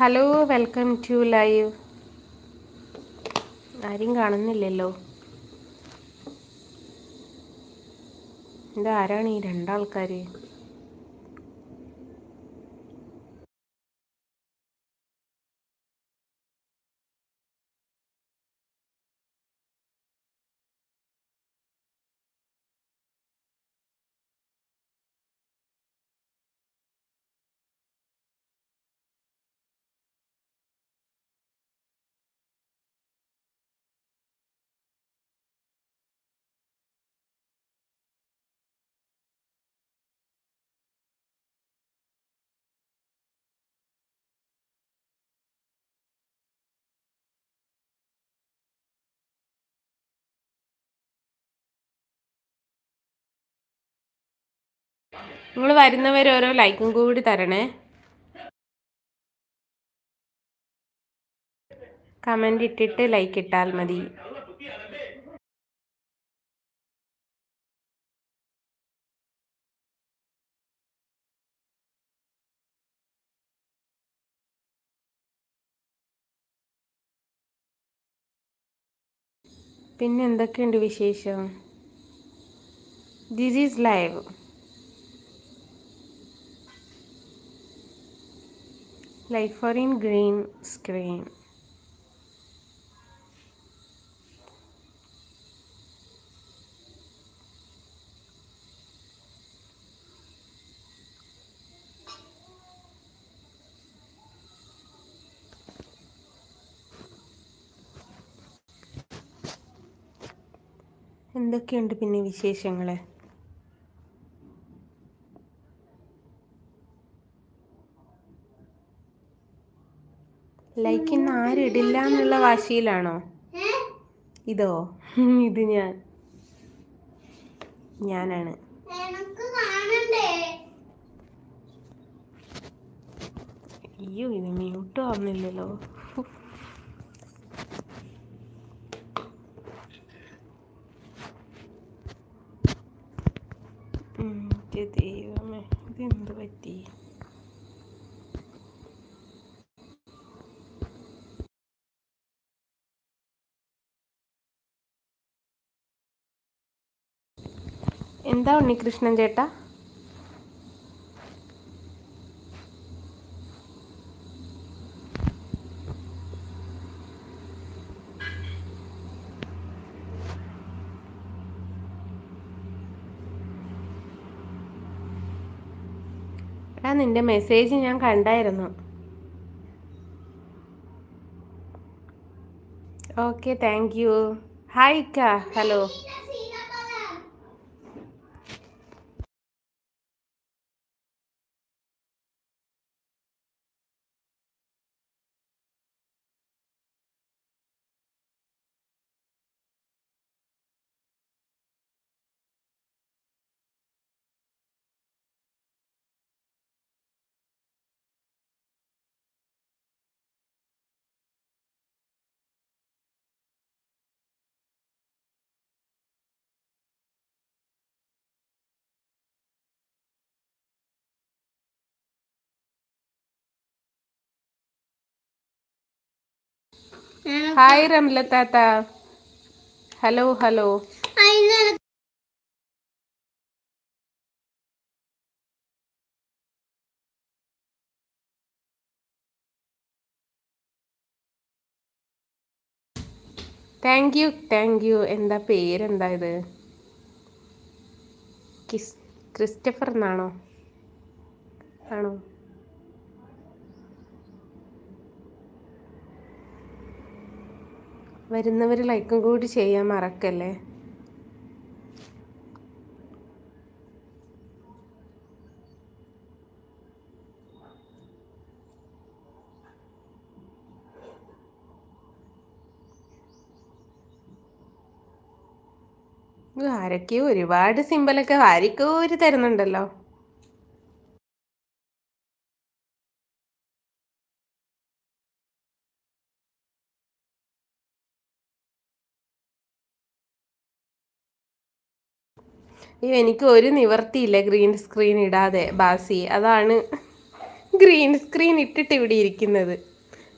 Hello welcome to live ആരും കാണുന്നില്ലല്ലോ. ഇതാരാണ് ഈ രണ്ടാൾക്കാർ നിങ്ങൾ വരുന്നവർ ഓരോ ലൈക്കും കൂടി തരണേ. കമന്റ് ഇട്ടിട്ട് ലൈക്ക് ഇട്ടാൽ മതി. പിന്നെ എന്തൊക്കെയുണ്ട് വിശേഷം? This is live life for in green screen. എന്തൊക്കെയുണ്ട് പിന്നെ വിശേഷങ്ങൾ ലൈക്ക് ഇന്ന് ആരിടില്ല എന്നുള്ള വാശിയിലാണോ? ഇതോ? ഇത് ഞാൻ. ഞാനാണ്. അയ്യോ ഇത് മ്യൂട്ട് ആവുന്നില്ലല്ലോ. എന്താ ഉണ്ണികൃഷ്ണൻ ചേട്ടാ? എടാ നിന്റെ മെസ്സേജ് ഞാൻ കണ്ടായിരുന്നു. ഓക്കെ താങ്ക് യു ഹായ് ഇക്ക. ഹലോ ഹായ് റംല താത്ത. Hello hello. Thank you thank you എന്താ പേരെന്താ ഇത്? ക്രിസ്റ്റഫർ എന്നാണോ? ആണോ? വരുന്നവർ ലൈക്കും കൂടി ചെയ്യാൻ മറക്കല്ലേ? ആരൊക്കെയോ ഒരുപാട് സിമ്പലൊക്കെ വാരിക്കോരി തരുന്നുണ്ടല്ലോ. അയ്യോ എനിക്ക് ഒരു നിവർത്തിയില്ല ഗ്രീൻ സ്ക്രീൻ ഇടാതെ ബാസി. അതാണ് ഗ്രീൻ സ്ക്രീൻ ഇട്ടിട്ട് ഇവിടെ ഇരിക്കുന്നത്.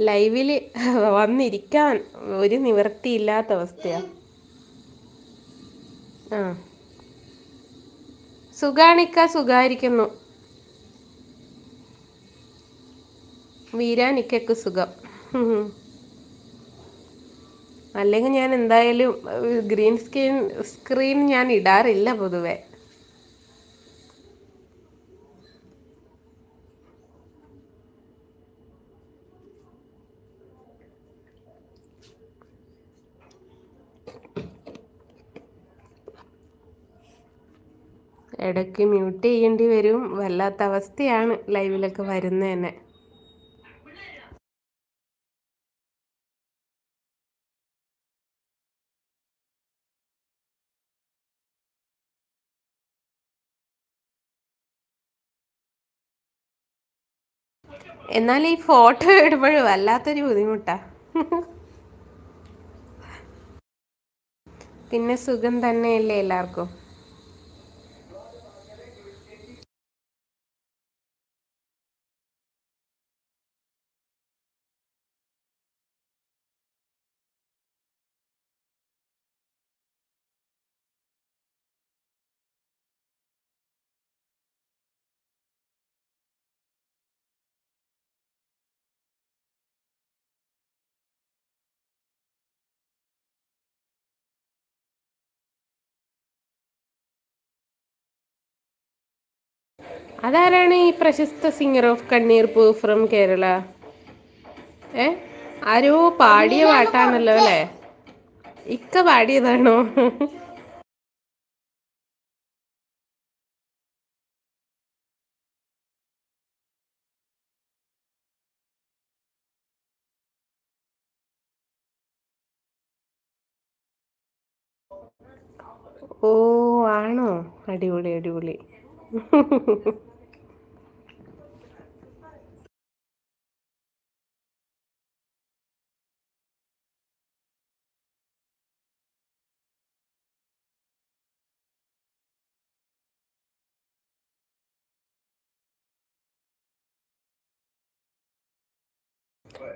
ലൈവിൽ വന്നിരിക്കാൻ ഒരു നിവർത്തിയില്ലാത്ത അവസ്ഥയാണ് ആ. സുഖാണിക്ക സുഖായിരിക്കുന്നു. വീരാനിക്കക്ക് സുഖം. അല്ലെങ്കിൽ ഞാൻ എന്തായാലും ഗ്രീൻ സ്ക്രീൻ സ്ക്രീൻ ഞാൻ ഇടാറില്ല പൊതുവെ. ഇടയ്ക്ക് മ്യൂട്ട് ചെയ്യേണ്ടി വരും. വല്ലാത്ത അവസ്ഥയാണ് ലൈവിലൊക്കെ വരുന്നത് തന്നെ എന്നാൽ ഈ ഫോട്ടോ ഇടുമ്പോഴും വല്ലാത്തൊരു ബുദ്ധിമുട്ടാ. പിന്നെ സുഖം തന്നെയല്ലേ എല്ലാവർക്കും? അതാരാണ് ഈ പ്രശസ്ത സിംഗർ ഓഫ് കണ്ണീർ പൂ ഫ്രം കേരള? ഏ? ആരോ പാടിയ പാട്ടാണല്ലോ അല്ലേ? ഇക്ക പാടിയതാണോ? ഓ ആണോ? അടിപൊളി അടിപൊളി.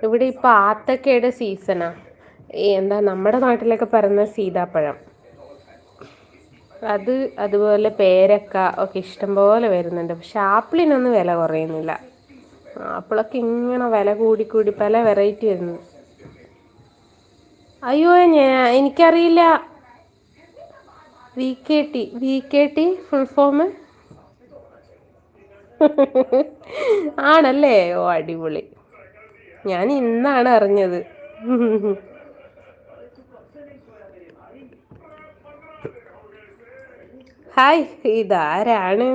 ഇവിടെ ഇപ്പൊ ആത്തക്കയുടെ സീസണാ. എന്താ നമ്മുടെ നാട്ടിലൊക്കെ പറയുന്ന സീതാപ്പഴം. അത് അതുപോലെ പേരക്ക ഒക്കെ ഇഷ്ടംപോലെ വരുന്നുണ്ട്. പക്ഷെ ആപ്പിളിനൊന്നും വില കുറയുന്നില്ല. ആപ്പിളൊക്കെ ഇങ്ങനെ വില കൂടി കൂടി പല വെറൈറ്റി വരുന്നു. അയ്യോ ഞാൻ എനിക്കറിയില്ല. V K T V K T full form ആണല്ലേ? ഓ അടിപൊളി. ഞാൻ ഇന്നാണ് അറിഞ്ഞത്. ഹായ് ഇതാരാണ്?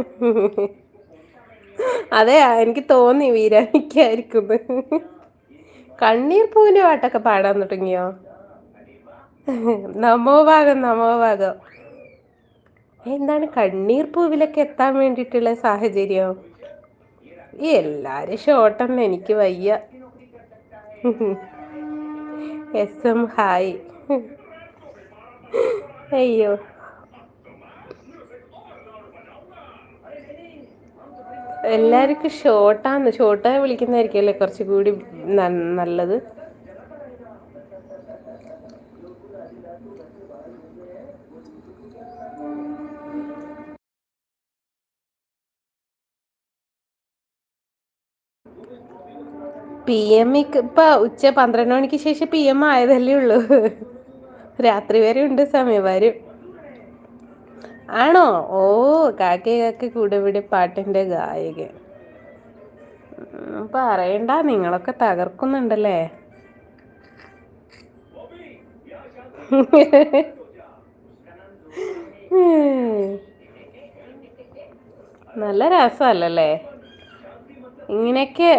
അതെ എനിക്ക് തോന്നി വീരാനിക്കായിരിക്കും കണ്ണീർ പൂവിന്റെ പാട്ടൊക്കെ പാടാൻ തുടങ്ങിയോ? നമോ ഭാഗം നമോ ഭാഗം. എന്താണ് കണ്ണീർ പൂവിലൊക്കെ എത്താൻ വേണ്ടിയിട്ടുള്ള സാഹചര്യം? എല്ലാരും ഷോട്ടെന്ന് എനിക്ക് വയ്യ. S M hi. അയ്യോ. എല്ലാവർക്കും ഷോർട്ടാന്ന് ഷോർട്ടായി വിളിക്കുന്നതായിരിക്കും അല്ലേ കുറച്ചുകൂടി നല്ലത്? പി എം ഇപ്പൊ ഉച്ച പന്ത്രണ്ട് മണിക്ക് ശേഷം പി എം ആയതല്ലേ ഉള്ളൂ. രാത്രി വരെ ഉണ്ട് സമയം വരും ആണോ? ഓ കാക്കി കാക്കി കൂടെ വിടെ പാട്ടിന്റെ ഗായകൻ. പറയണ്ട നിങ്ങളൊക്കെ തകർക്കുന്നുണ്ടല്ലേ? നല്ല രസമല്ലല്ലേ? ഇങ്ങനെയൊക്കെ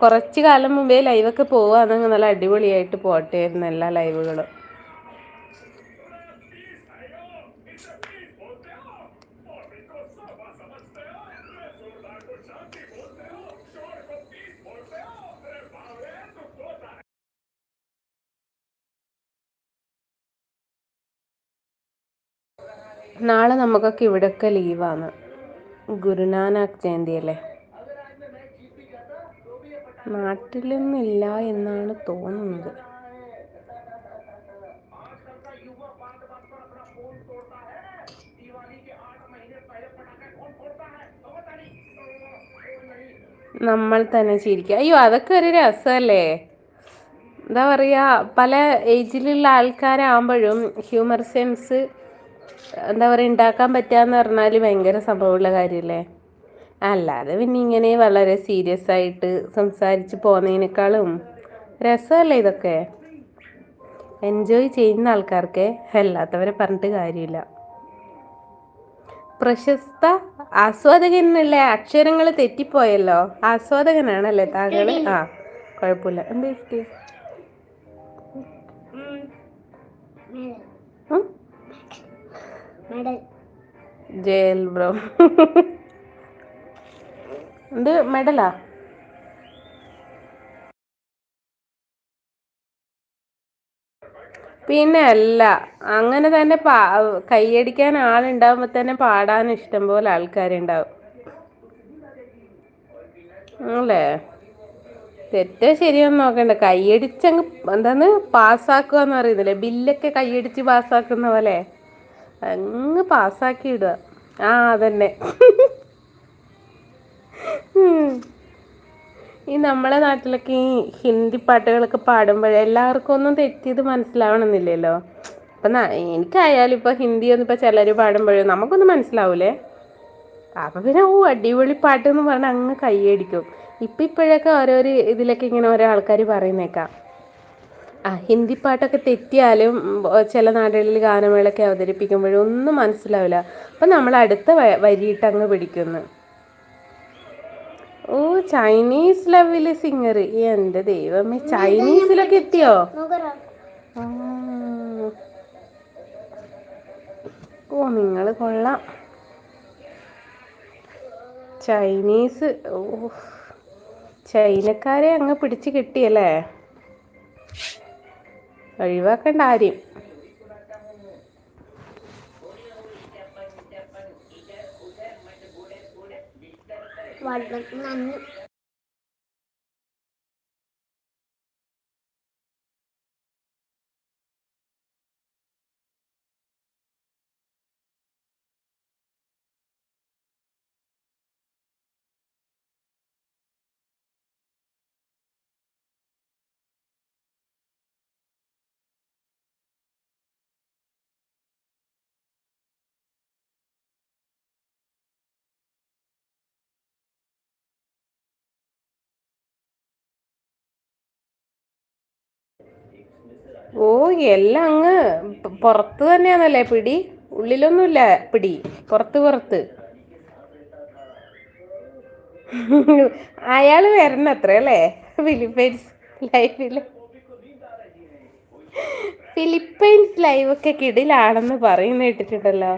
കുറച്ച് കാലം മുമ്പേ ലൈവൊക്കെ പോവുകയാണെങ്കിൽ നല്ല അടിപൊളിയായിട്ട് പോട്ടായിരുന്നു എല്ലാ ലൈവുകളും നാളെ നമുക്കൊക്കെ ഇവിടെയൊക്കെ ലീവാണ് ഗുരുനാനാക്ക് ജയന്തി അല്ലേ നാട്ടിലൊന്നുമില്ല എന്നാണ് തോന്നുന്നത്. നമ്മൾ തന്നെ ചിരിക്കുക അയ്യോ അതൊക്കെ ഒരു രസമല്ലേ? എന്താ പറയുക പല ഏജിലുള്ള ആൾക്കാരാകുമ്പോഴും ഹ്യൂമർ സെൻസ് എന്താ പറയുക ഉണ്ടാക്കാൻ പറ്റുക എന്ന് പറഞ്ഞാൽ ഭയങ്കര സംഭവമുള്ള കാര്യമല്ലേ? അല്ലാതെ പിന്നെ ഇങ്ങനെ വളരെ സീരിയസ് ആയിട്ട് സംസാരിച്ച് പോകുന്നതിനേക്കാളും രസമല്ലേ ഇതൊക്കെ? എൻജോയ് ചെയ്യുന്ന ആൾക്കാർക്ക് അല്ലാത്തവരെ പറഞ്ഞിട്ട് കാര്യമില്ല. പ്രശസ്ത ആസ്വാദകനല്ലേ? അക്ഷരങ്ങൾ തെറ്റിപ്പോയല്ലോ? ആസ്വാദകനാണല്ലേ താങ്കൾ ആ കുഴപ്പമില്ല. എന്താ ഇഷ്ടം ജയൽ ബ്രോ. എന്ത് മെഡലാ. പിന്നെ അല്ല അങ്ങനെ തന്നെ പാ കൈയടിക്കാൻ ആളുണ്ടാവുമ്പോൾ തന്നെ പാടാൻ ഇഷ്ടം പോലെ ആൾക്കാരുണ്ടാവും. അല്ലേ? തെറ്റോ ശരിയൊന്നും നോക്കണ്ട. കൈയടിച്ചങ്ങ് എന്താന്ന് പാസ്സാക്കുക എന്ന് പറയുന്നില്ലേ? ബില്ലൊക്കെ കൈയടിച്ച് പാസ്സാക്കുന്ന പോലെ. അങ്ങ് പാസ്സാക്കി ഇടുക. ആ അതന്നെ. ഈ നമ്മളെ നാട്ടിലൊക്കെ ഈ ഹിന്ദി പാട്ടുകളൊക്കെ പാടുമ്പോഴേ എല്ലാവർക്കും ഒന്നും തെറ്റിയത് മനസ്സിലാവണമെന്നില്ലല്ലോ. അപ്പം എനിക്കായാലും ഇപ്പോൾ ഹിന്ദി ഒന്നും ഇപ്പോൾ ചിലർ പാടുമ്പോഴും നമുക്കൊന്നും മനസ്സിലാവൂലേ? അപ്പം പിന്നെ ഓ അടിപൊളി പാട്ട് എന്ന് പറഞ്ഞാൽ അങ്ങ് കൈയടിക്കും ഇപ്പം ഇപ്പോഴൊക്കെ ഓരോരോ ഇതിലൊക്കെ ഇങ്ങനെ ഓരോ ആൾക്കാർ പറയുന്നേക്കാം. ആ ഹിന്ദി പാട്ടൊക്കെ തെറ്റിയാലും ചില നാടുകളിൽ ഗാനമേളൊക്കെ അവതരിപ്പിക്കുമ്പോഴും ഒന്നും മനസ്സിലാവില്ല. അപ്പം നമ്മൾ അടുത്ത വരിയിട്ട് അങ്ങ് പിടിക്കുന്നു. ഓ ചൈനീസ് ലെവൽ സിംഗർ എന്റെ ദൈവമേ ചൈനീസിലൊക്കെ എത്തിയോ? ഓ നിങ്ങൾ കൊള്ളാം. ചൈനീസ് ഓ. ചൈനക്കാരെ അങ്ങ് പിടിച്ച് കിട്ടിയല്ലേ? ഒഴിവാക്കണ്ട ആരും ഓ എല്ലാം അങ്ങ് പുറത്ത് തന്നെയാണല്ലേ പിടി? ഉള്ളിലൊന്നുമില്ല പിടി. പുറത്ത് പുറത്ത്. അയാൾ വരണം അത്ര അല്ലേ? ഫിലിപ്പൈൻസ് ലൈവിൽ ഫിലിപ്പൈൻസ് ലൈവൊക്കെ കിടിലാണെന്ന് പറയുന്ന കേട്ടിട്ടുണ്ടല്ലോ.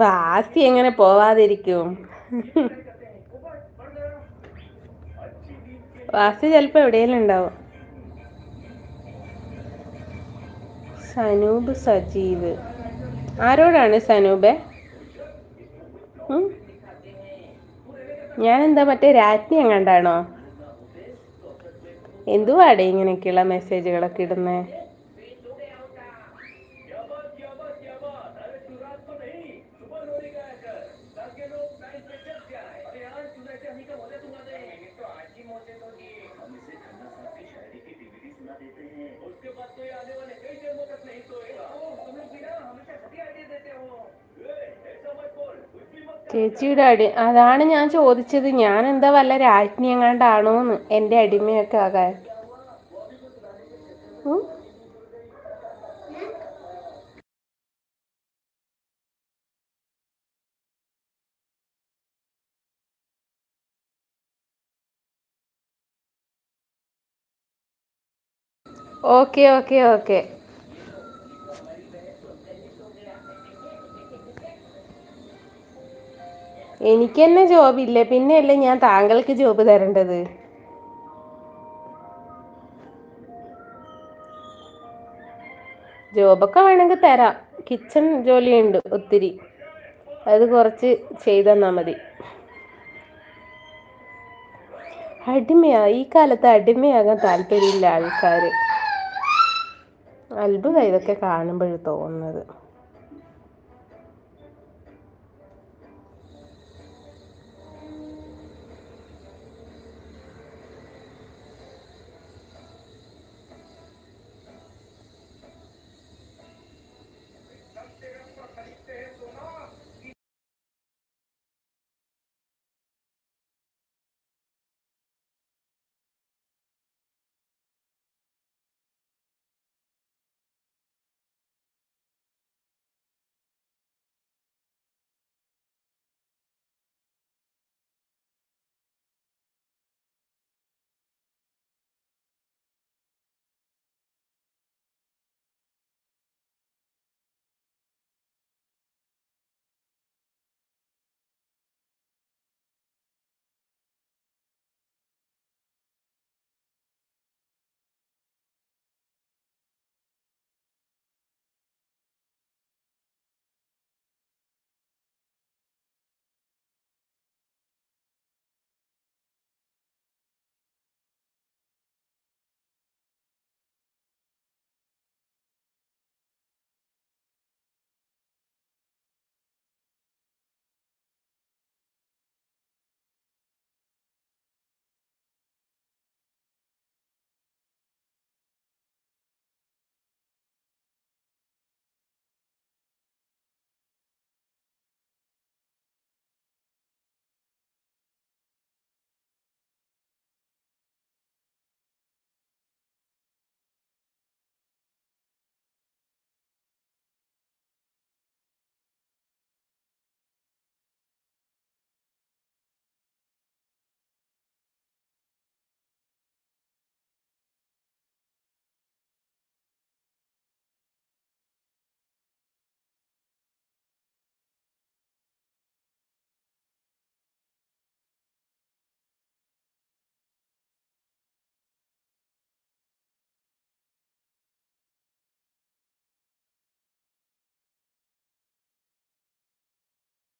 ബാസി എങ്ങനെ പോവാതിരിക്കും? വാസി ചിലപ്പോ എവിടെയെങ്കിലും ഉണ്ടാവും. സനൂപ് സജീവ്. ആരോടാണ് സനൂപ്? ഞാനെന്താ മറ്റേ രാജ്ഞി എങ്ങാണ്ടാണോ? എന്തുവാടേ ഇങ്ങനെയൊക്കെയുള്ള മെസ്സേജുകളൊക്കെ ഇടുന്നേ? ചേച്ചിയുടെ അടി അതാണ് ഞാൻ ചോദിച്ചത്. ഞാൻ എന്താ വല്ല രാജ്ഞി എങ്ങാണ്ടാണോന്ന് എന്റെ അടിമയൊക്കെ ആകാൻ. Okay okay okay. എനിക്ക് തന്നെ ജോബില്ല പിന്നെയല്ലേ ഞാൻ താങ്കൾക്ക് ജോബ് തരേണ്ടത്? ജോബൊക്കെ വേണമെങ്കിൽ തരാം. കിച്ചൺ ജോലിയുണ്ട് ഒത്തിരി. അത് കുറച്ച് ചെയ്തെന്നാൽ മതി. അടിമയാ. ഈ കാലത്ത് അടിമയാകാൻ താല്പര്യമില്ല ആൾക്കാർ അത്ഭുതം ഇതൊക്കെ കാണുമ്പോൾ തോന്നുന്നത്.